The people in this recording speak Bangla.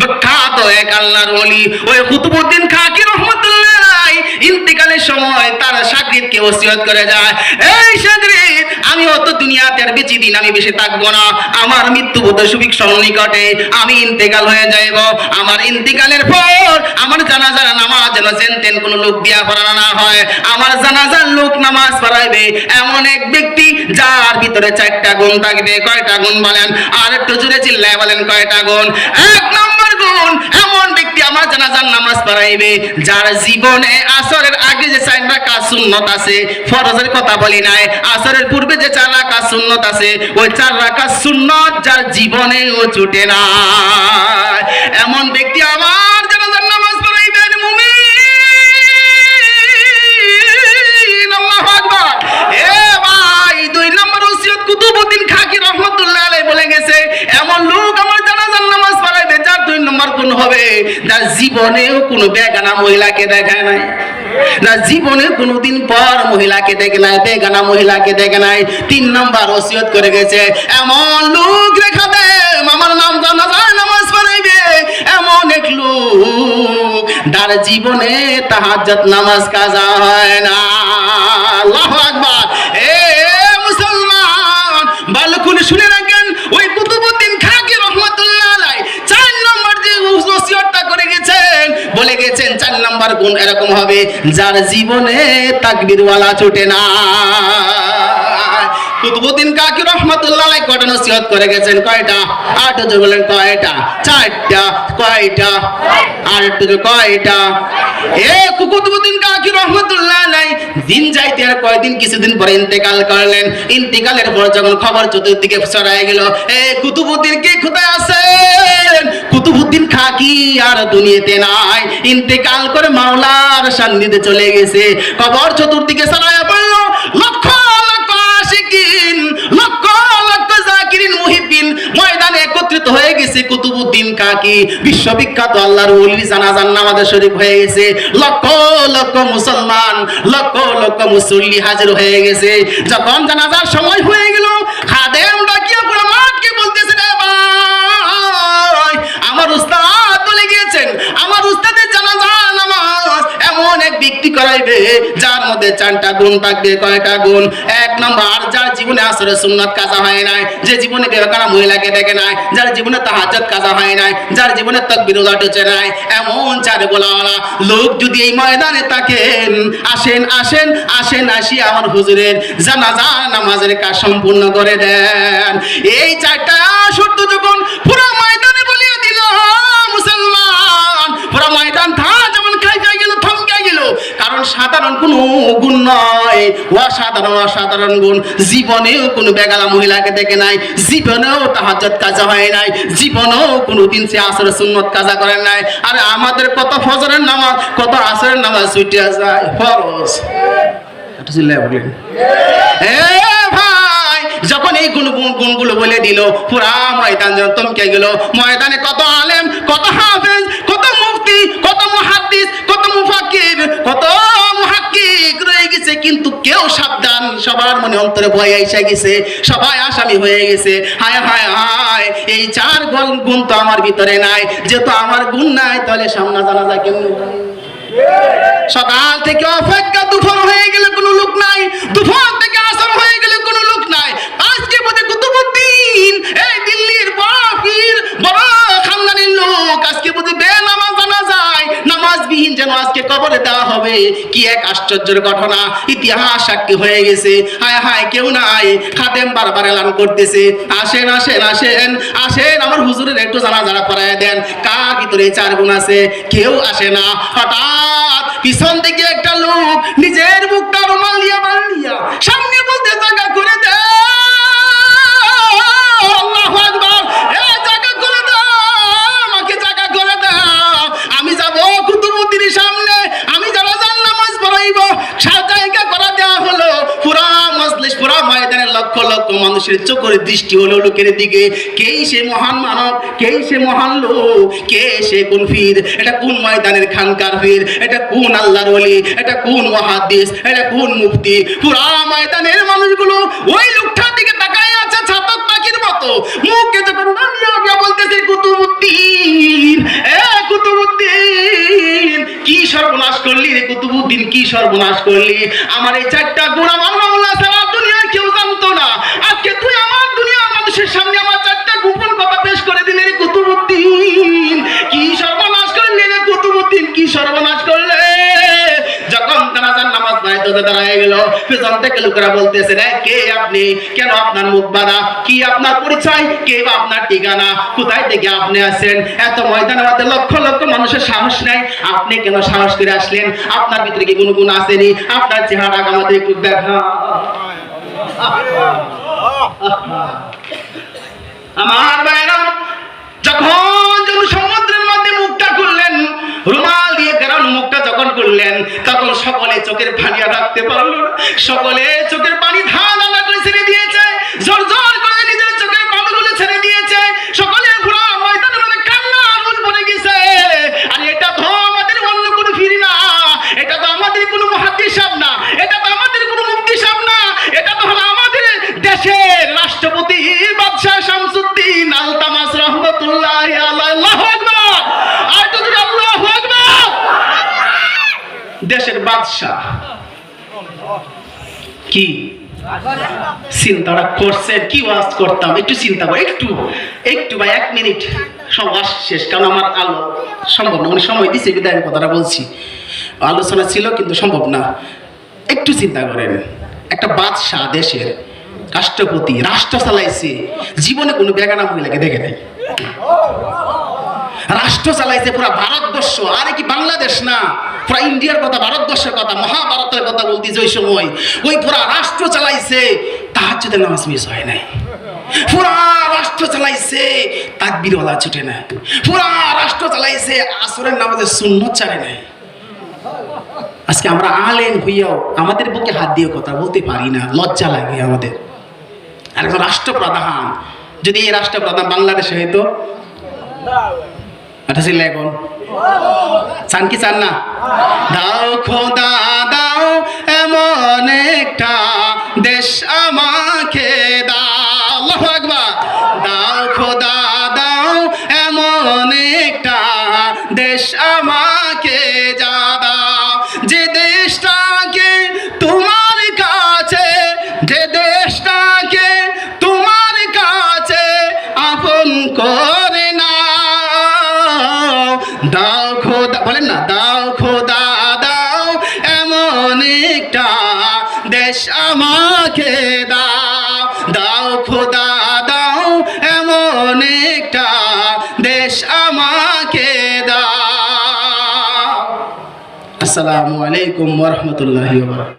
বিখ্যাত এক আল্লাহর ওলি ওই কুতুবউদ্দিন খাকি রহমতুল্লাহ ইন্তিকালের সময় তার ওসিয়ত করে যায়। এই আমি অত দুনিয়াতে আর বেশি দিন, আমি বেশি থাকব না। আমার মৃত্যু সুবিক নিকটে আমি ইন্তেকাল হয়ে যাইব। আমার পর আমার জানাজার নামাজ যেন কোনো লোক দিয়া পড়ানো না হয়। আমার জানাজার লোক নামাজ পড়াইবে এমন এক ব্যক্তি যার ভিতরে চারটা গুণ থাকবে, কয়টা গুণ বলেন? আর একটু জুড়ে চিল্লায় বলেন, কয়টা গুণ? এক নম্বর গুণ এমন ব্যক্তি আমার জানাজার নামাজ পড়াইবে, যার জীবনে আসরের আগে যে চার রাকাত সুন্নত আছে, ফরজের কথা বলি নাই, আসরের পূর্বে যে চার রাকাত সুন্নত আছে, ওই চার রাকাত সুন্নত যার জীবনে ও ছুটে না এমন ব্যক্তি আমার জীবনেও কোনো বেগানা মহিলাকে দেখায় নাই। না জীবনে কোনোদিন পর মহিলাকে দেখে নাই, বেগানা মহিলাকে দেখে নাই। তিন নম্বর ওসিয়ত করে গেছে, এমন লোক রেখা দে, আমার নাম জানা যায় নামাজ পড়াইবে। এমন এক লোক তার জীবনে তাহাজ্জত নামাজ কাজা হয় না। চার নম্বর গুণ এরকম হবে, যার জীবনে তাকবীরওয়ালা ছোটে না। আলাই দিন যাইতে কয়দিন কিছুদিন পরে ইন্তেকাল করলেন। ইন্তেকালের পর যখন খবর চতুর্দিকে ছড়ায় গেল, এ কুতুবউদ্দিন কে কোথায় আছেন কুতুবউদ্দিন খাকি আর দুনিয়াতে নাই। ইন্তেকাল করে মাওলার সান্নিধ্যে চলে গেছে। খবর চতুর্দিকে ছড়ায় পড়ল। লক্ষ লক্ষ আশিকিন, লক্ষ লক্ষ জাকিরিন মুহিবিন ময়দানে একত্রিত হয়ে গেছে কাকি। বিশ্ববিখ্যাত আল্লাহর ওলির জানাজার নামাজে শরীফ হয়ে গেছে। লক্ষ লক্ষ মুসলমান, লক্ষ লক্ষ মুসল্লি হাজির হয়ে গেছে। যখন জানাজার সময় হয়ে এমন এক ব্যক্তি করাইবে, যার মধ্যে চারটা গুণ থাকবে, কয়টা গুণ? এক নম্বর, যার জীবনে আসরে সুন্নত কাজা হয় নাই, যে জীবনে বেকারা মহিলাকে দেখে নাই, যার জীবনে তাহাজ্জত কাজা হয় নাই, যার জীবনে তকবির উলাটেছে নাই, এমন চার গোলাওয়ালা লোক যদি এই ময়দানে থাকেন, আসেন আসেন আসেন আসি আমার হুজুরের জানাজা নামাজের কাজ সম্পূর্ণ করে দেন। এই চারটা সাধারণ কোনো গুণ নয় অসাধারণ অসাধারণ গুণ। জীবনেও কোনো বেগালা মহিলাকে দেখে নাই। জীবনেও তাহাজ্জত কাজা হয় নাই। জীবনেও কোনো দিন সে আসরে সুন্নত কাজা করে নাই। আর আমাদের কত ফজরের নামাজ, কত আসরের নামাজ ছুটে যায়। ফরজ। যখন এই গুণ গুণ- গুণগুলো বলে দিল, পুরা ময়দান যেন থমকে গেল। ময়দানে কত হাফেজ কত মুফতি কত মুহাদ্দিস কত মুফাক্কির কত মুহাক্কিক রয়ে গেছে কিন্তু কেউ সাবধান, সবার মনে অন্তরে ভয় আইসা গেছে, সবাই আসামি হয়ে গেছে। হায় হায় হায়, এই চার গুণ গুণ তো আমার ভিতরে নাই। যেহেতু আমার গুণ নাই, তাহলে সামনা জানা যায় কেমন সকাল থেকে অপেক্ষা দুপুর হয়ে গেলে কোনো লোক নাই, দুপুর থেকে আসর হয়ে গেলে কোনো লোক নাই। আজকে বোধে কুতুবুদ্দিন, এই দিল্লির বড় পীর বড় যেন আজকে কবরে দেওয়া হবে। কি এক আশ্চর্যের ঘটনা। ইতিহাস সাক্ষী হয়ে গেছে। হায় হায়, কেউ নাই। খাদেম বারবার এলান করতেছে। আসেন আসেন আসেন আসেন। আমার হুজুরের একটু জানা জানা করায় দেন। কার ভিতরে চার গুণ আছে? কেউ আসে না। হঠাৎ পিছন থেকে একটা লোক নিজের মুখটা রুমাল দিয়া বান্ধিয়া সামনে বলতে জায়গা করে দে মানুষের চোখের দৃষ্টি হলো লোকের দিকে। কেই সে মহান মানব? কেই সে মহান লোক? কে সে কোন ফির এটা কোন ময়দানের খানকার ফির এটা কোন আল্লাহর অলি এটা কোন মহাদেশ এটা কোন মুক্তি পুরা ময়দানের মানুষগুলো ওই লোকটার দিকে তাকায় আছে ছাতক পাখির মতো। মুখে যখন বলতেছে, কুতুবুদ্দিন কুতুবুদ্দিন, কি সর্বনাশ করলি রে কুতুবুদ্দিন? কি সর্বনাশ করলি? আমার এই চারটা গুণ আমার মানুষের সামনে আমার চারটা গোপন কথা পেশ করে দিলি রে কুতুবুদ্দিন। কি সর্বনাশ করলি রে কুতুবুদ্দিন? কি সর্বনাশ করলে যখন নামাজ দাঁড়ায় বলতেছে কে আপনি? কেন আপনার কি আপনার পরিচয়? কে আপনার ঠিকানা? কোথায় থেকে আপনি আছেন এত ময়দানে লক্ষ মানুষের সাহস আপনি কেন সাহস আসলেন? আপনার ভিতরে কি কোনো গুণ আসেনি? আপনার চেহারা আমাদের দেখা। আমার ভাইরা, যখন যখন সমুদ্রের মধ্যে মুখটা খুললেন, রুমাল দিয়ে গেরানো মুখটা যখন করলেন তখন সকলে চোখের আর রাখতে পারল সকলে চোখের পানি ধান আলা করে ছেড়ে দিয়েছে জোর জোর করে নিজের চোখের পানিগুলো ছেড়ে দিয়েছে সকলে ঘোরা ময়দানের মধ্যে কান্না আগুন পড়ে গেছে আর এটা তো আমাদের অন্য কোনো ফিরি না এটা তো আমাদের কোনো মহাদ্দি সাহ না এটা তো আমাদের কোনো মুক্তি সাহ না এটা তো হলো আমাদের দেশের রাষ্ট্রপতি বাদশাহ শামসুদ্দিন আলতামাস রহমতুল্লাহ আল্লাহ আকবার আর তো আল্লাহ আকবার দেশের বাদশাহ। কি? চিন্তাটা করছেন কি ওয়াজ করতাম? একটু চিন্তা কর, একটু একটু ভাই এক মিনিট সব শেষ, কারণ আমার আলো সম্ভব না। মানে সময় দিচ্ছে বিদায় আমি কথাটা বলছি। আলোচনা ছিল, কিন্তু সম্ভব না। একটু চিন্তা করেন, একটা বাদশাহ দেশের রাষ্ট্রপতি, রাষ্ট্র চালাইছে, জীবনে কোনো বেগানা মহিলাকে দেখে নাই। রাষ্ট্র চালাইছে পুরো ভারতবর্ষ। আরে কি বাংলাদেশ না? পুরো ইন্ডিয়ার কথা, ভারতবর্ষের কথা, মহাভারতের কথা বলতেছে ওই সময়। ওই পুরা রাষ্ট্র চালাইছে তাহার যদি নামাজ মিস হয় নাই। পুরা রাষ্ট্র চালাইছে, তাকবিরওয়ালা ছুটে না পুরা রাষ্ট্র চালাইছে, আসরের নামাজের শূন্য চারে নাই। আজকে আমরা আলেন হইয়াও আমাদের বুকে হাত দিয়ে কথা বলতে পারি না, লজ্জা লাগে আমাদের। আর একজন রাষ্ট্রপ্রধান, যদি এই রাষ্ট্রপ্রধান বাংলাদেশে হইতো এটা ছিল এখন চান কি চান না? দাও খোদা দেশ আমাকে দাও দাও খোদা, দাও এমন একটা দেশ আমাকে দাও। আসসালামু আলাইকুম ওয়া রাহমাতুল্লাহি ওয়া বারাকাতুহু।